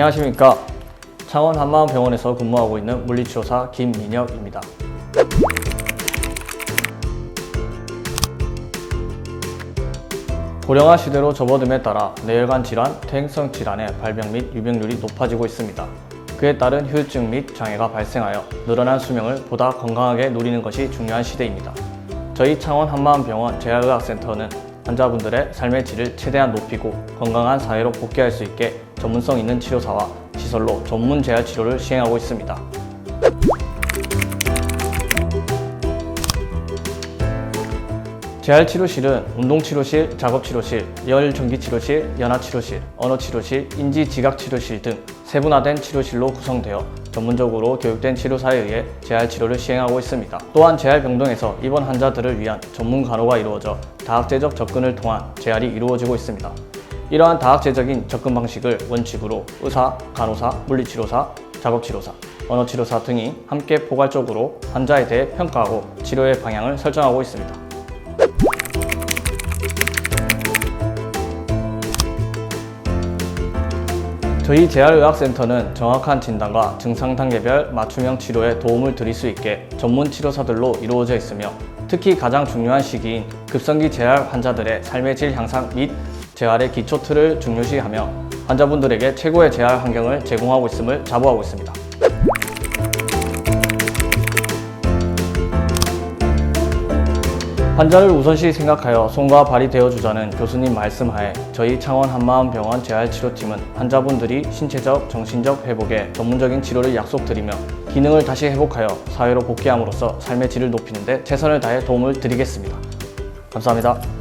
안녕하십니까. 창원 한마음병원에서 근무하고 있는 물리치료사 김민혁입니다. 고령화 시대로 접어듦에 따라 뇌혈관 질환, 퇴행성 질환의 발병 및 유병률이 높아지고 있습니다. 그에 따른 후유증 및 장애가 발생하여 늘어난 수명을 보다 건강하게 누리는 것이 중요한 시대입니다. 저희 창원 한마음병원 재활의학센터는 환자분들의 삶의 질을 최대한 높이고 건강한 사회로 복귀할 수 있게 전문성 있는 치료사와 시설로 전문 재활 치료를 시행하고 있습니다. 재활치료실은 운동치료실, 작업치료실, 열전기치료실, 연화치료실, 언어치료실, 인지지각치료실 등 세분화된 치료실로 구성되어 전문적으로 교육된 치료사에 의해 재활치료를 시행하고 있습니다. 또한 재활병동에서 입원 환자들을 위한 전문 간호가 이루어져 다학제적 접근을 통한 재활이 이루어지고 있습니다. 이러한 다학제적인 접근 방식을 원칙으로 의사, 간호사, 물리치료사, 작업치료사, 언어치료사 등이 함께 포괄적으로 환자에 대해 평가하고 치료의 방향을 설정하고 있습니다. 저희 재활의학센터는 정확한 진단과 증상 단계별 맞춤형 치료에 도움을 드릴 수 있게 전문 치료사들로 이루어져 있으며 특히 가장 중요한 시기인 급성기 재활 환자들의 삶의 질 향상 및 재활의 기초 틀을 중요시하며 환자분들에게 최고의 재활 환경을 제공하고 있음을 자부하고 있습니다. 환자를 우선시 생각하여 손과 발이 되어주자는 교수님 말씀하에 저희 창원 한마음병원 재활치료팀은 환자분들이 신체적, 정신적 회복에 전문적인 치료를 약속드리며 기능을 다시 회복하여 사회로 복귀함으로써 삶의 질을 높이는 데 최선을 다해 도움을 드리겠습니다. 감사합니다.